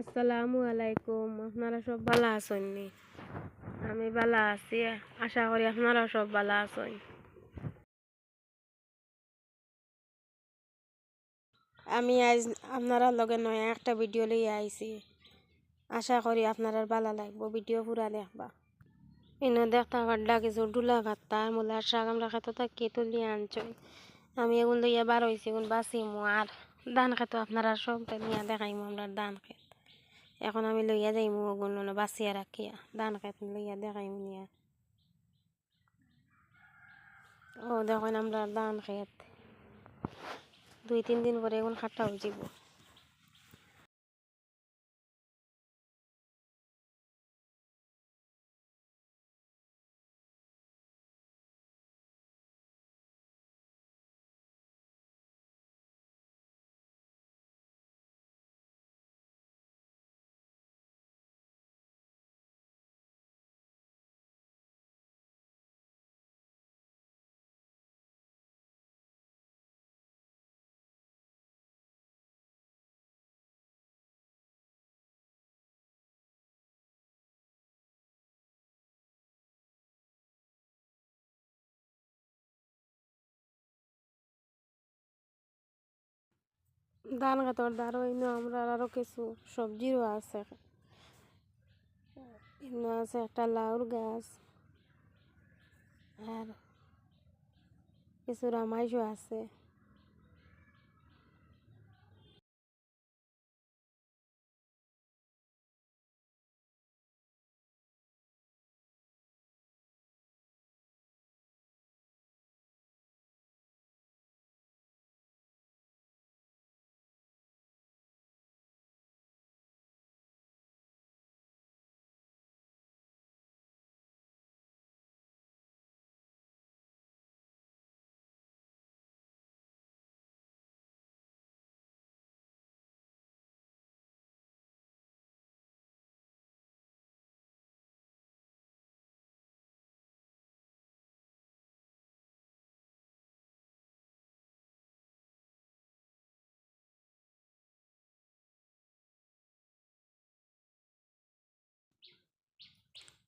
আসসালামু আলাইকুম। আপনারা সব ভালো আছেন নি? আমি ভালো আছি। আশা করি আপনারাও সব ভালো আছেন। আমি আজ আপনারা লগে নয়া, একটা ভিডিও লই আইছি। আশা করি আপনারা ভালো লাগবো। ভিডিও পুরা দেখবা। ইনো দেখতে পারলা কিছু ডুলা ভাত্তা মূলার শাক আমরা খেতে থাকি, তুলি আনছই। আমি এগুন লইয়া বার হয়েছি এগুন বাঁচিমু। আর ধান খেতো আপনারা সব নিয়ে দেখাইমু, আমরা ধান খেত। এখন আমি লইয়া যাইমু ওগুন বাঁচিয়া রাখিয়া, ধান খেত লইয়া দেখাইমু নিয়া। ও, দেখেন আমরা ধান খেত। দুই, তিন দিন পরে এখন খাটা হয়ে যাব ধান খেতর দ্বারও ইনো আমরা আরও কিছু সবজিরও আছে। ইনো আছে একটা লাউর গাছ আর কিছু রামাইশও আছে।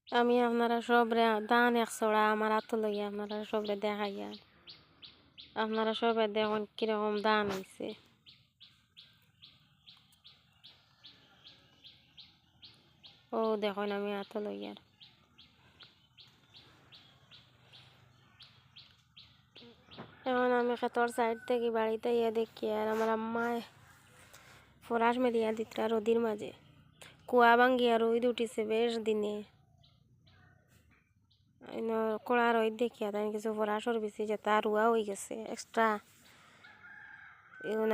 আমি আপনারা সবরে দান একশোড়া আমার হাত লইয়া আপনারা সবরে দেখাইয়া। আপনারা সবে দেখুন কীরকম দান হয়েছে ও, দেখুন আমি হাত লইয়ার এখন আমি খেতর সাইড থেকে বাড়িতে ইয়ে দেখি, আর আমার আম্মায় ফরাস মেলিয়া দিতরা রদির মাঝে। কুয়া ভাঙ্গিয়া রোদ উঠিছে বেশ দিনে। কড়া রোদ দেখিয়া তাই কিছু ফরাসর বেশি যেটা রুয়া হয়ে গেছে এক্সট্রা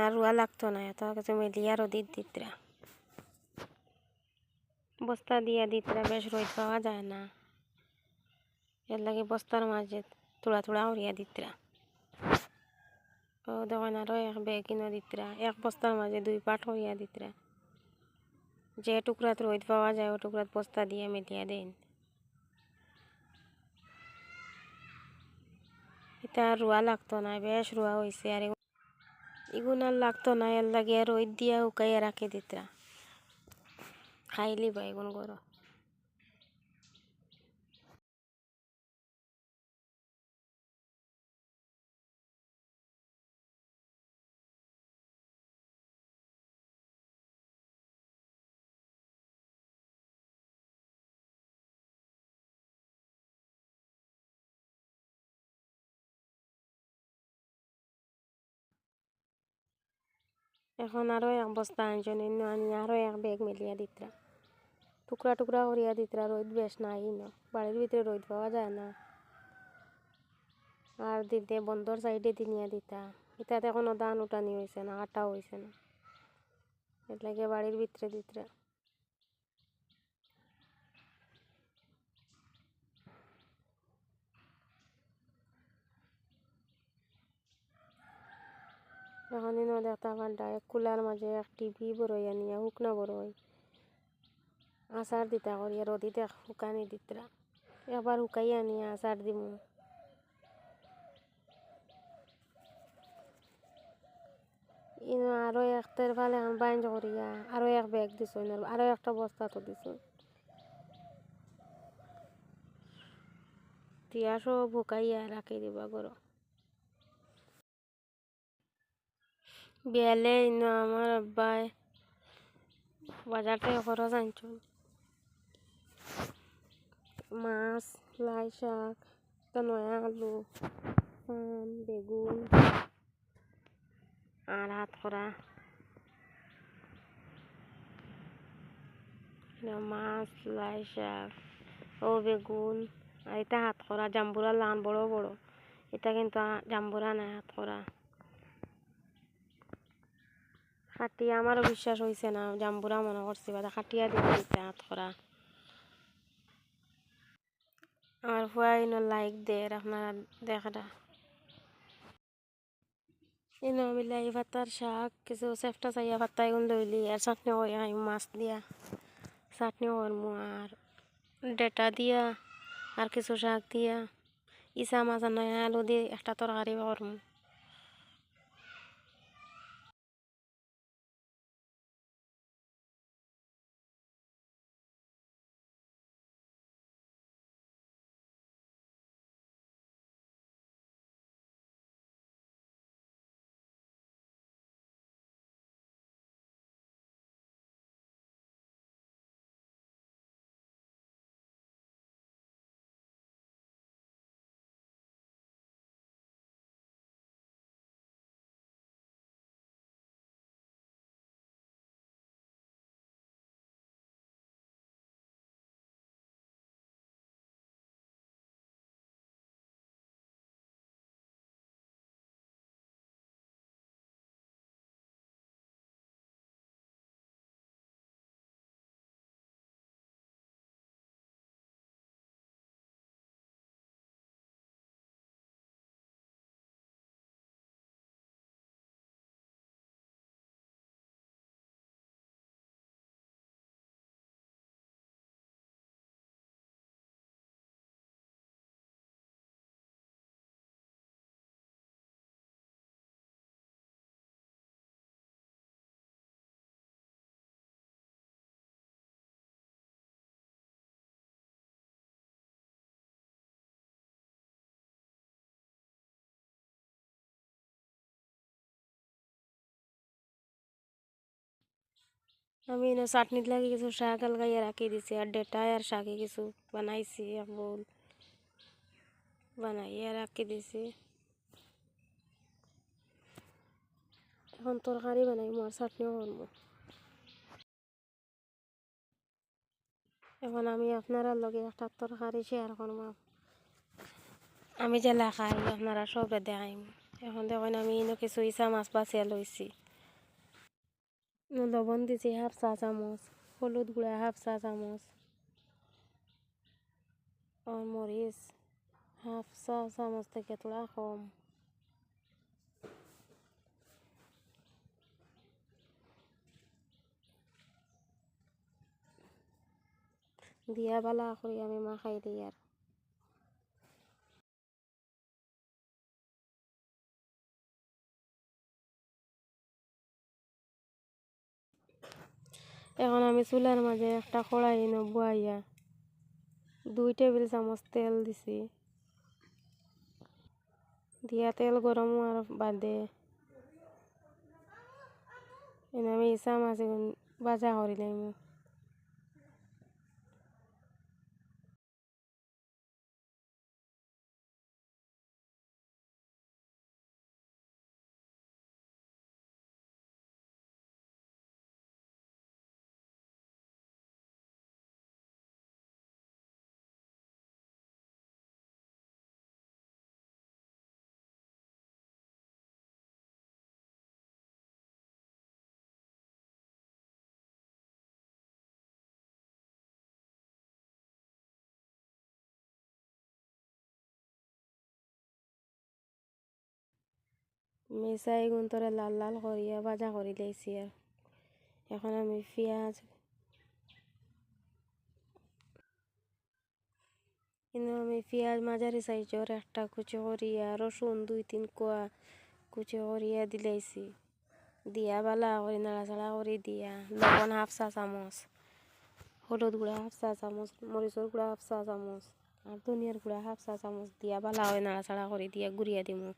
আর রুয়া লাগতো না এত কিছু মেলিয়া রোদির দিতরা বস্তা দিয়া দিতরা বেশ রোদ পাওয়া যায় না। এর লাগে বস্তার মাঝে থোড়া থোড়া উড়িয়া দিতরা ও দেখেন আরও এক বেগ কিনে দিতরা এক বস্তার মাঝে দুই পাট করিয়া দিতরা যে টুকরাত রোদ পাওয়া যায় ও টুকরাত বস্তা দিয়ে মেলিয়া দেন। এটা রোয়া লাগতো না বেশ রোয়া হয়েছে আর এগু- এগুন আর লাগতো না এর লাগে রোদ দিয়া উকাইয়া রাখে দিতা। খাইলি বা এগুন করো এখন আরও এক বস্তা আনছেন আনি আরও এক ব্যাগ মেলিয়া দিতরা। টুকরা টুকরা করিয়া দিতরা, রোদ বেশ নাই ন। বাড়ির ভিতরে রোদ পাওয়া যায় না। আর দিতে বন্দর সাইডে দিনিয়া দিতা। এটাতে কোনো দান উঠানি হয়েছে না আটা হয়েছে না। এর লাগে বাড়ির ভিতরে দিতরা। এখন ইনো দেখতা পাল্টা এক কুলার মাঝে এক টিভি বড়ইয়া নিয়া শুকনা বড়ই আচার দিতা করিয়া রদিতে শুকানি দিতরা এবার শুকাইয়া নিয়ে আচার দিমু ইনো আরও একটার ফালে এখন বাইন্ড করিয়া আরও এক ব্যাগ দিছ আরও একটা বস্তা তো দিছ তিয়া সব ভুকাইয়া রাখি দিবা গরো বিয়ালে ইনো আমার আব্বাই বাজার থেকে খরচ আনছুন মাছ, লাই শাক নয়া আলু পান বেগুন আর হাত করা মাছ, লাই শাক ও বেগুন আর এটা হাত করা জাম্বুরা লান বড় বড় এটা কিন্তু জাম্বুরা নাই হাত করা খাটিয়া আমারও বিশ্বাস হয়েছে না, জাম্বুরা মনে করছি বা খাটিয়া দিয়ে দিতে হাত করা। আমার ফুয়া ইনো লাইক দেয় আপনারা দেখা ইনো আমি লাই পাতার শাক, কিছু চেষ্টা চাইয়া পাতা এগুন লইলি আর চাটনি আমি মাছ দিয়া। চাটনি করমু আর ডেটা দিয়া, আর কিছু শাক দিয়া। ইসা মাছ নয়া আলু দিয়ে একটা তরকারি করমু আমি এনে চাটনির লাগে কিছু শাক আলগাইয়া রাখি দিছি, আর ডেটায় আর শাকে কিছু বানাইছি বোল বানাইয়া রাখি দিছি। এখন তরকারি বানাইমু আর চাটনিও করব এখন আমি আপনারা লগে একটা তরকারি শেয়ার করব। আমি জেলা খাই আপনারা সবে দেখাইম। এখন দেখেন আমি ইনো কিছু ইসা মাছ বাছিয়া লইছি। লবণ দিছি হাফ চা চামচ হলুদ গুঁড়া হাফ চা চামচ আর মরিচ হাফ চা চামচ থেকে তোলা কম দিয়া বালা করি আমি মাখাই দিই আর এখন আমি চুলার মাঝে একটা কড়াই নবাইয়া দুই টেবিল চামচ তেল দিছি। দিয়া তেল গরম হওয়ার বাদে এনে আমি ইসা মাছ বাজা করি মিশাই গুণ লাল লাল করিয়া ভাজা করি লাইছি আর এখন আমি পেঁয়াজ কিন্তু আমি পেঁয়াজ মাঝারি সাইজর একটা কুচি করিয়া রসুন দুই তিন কোয়া কুচি করিয়া দিলাইছি দিয়া বালা করে নাড়াচাড়া করে দিয়া। লবণ হাফ চা চামচ। হলুদ গুঁড়া হাফ চা চামচ। মরিচর গুঁড়া হাফ চা চামচ। আর ধনিয়ার গুঁড়া হাফ চা চামচ। দিয়া বালা করে নাড়াচাড়া করে দিয়া, গুড়িয়া দিমু।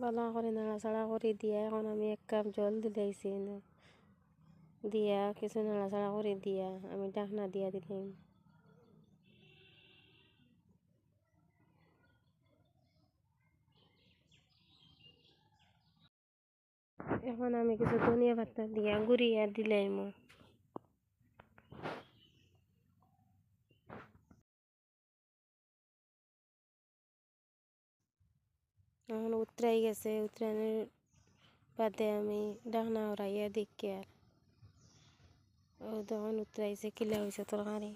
বালা করে নাড়াচাড়া করে দিয়া এখন আমি এক কাপ জল দিলাইছি দিয়া কিছু নাড়াচাড়া করে দিয়া আমি ডাকনা দিয়া দিলাম এখন আমি কিছু ধনিয়া পাতা দিয়া গুড়িয়া দিলাম এখন উতরাই গেছে, উতরানোর বাদে আমি ডাকনা ওরাইয়া দেখি আর। ও তখন উতরাইছে, কিলা হয়েছে তরকারি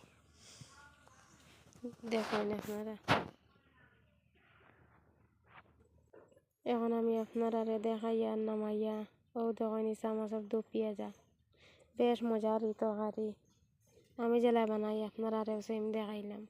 দেখেন আপনারা। এখন আমি আপনারা দেখাইয়া, নামাইয়া, ও দেখেন চামচের দু পেঁয়াজা বেশ মজার তরকারি আমি জেলা বানাই আপনারা সেম দেখাইলাম।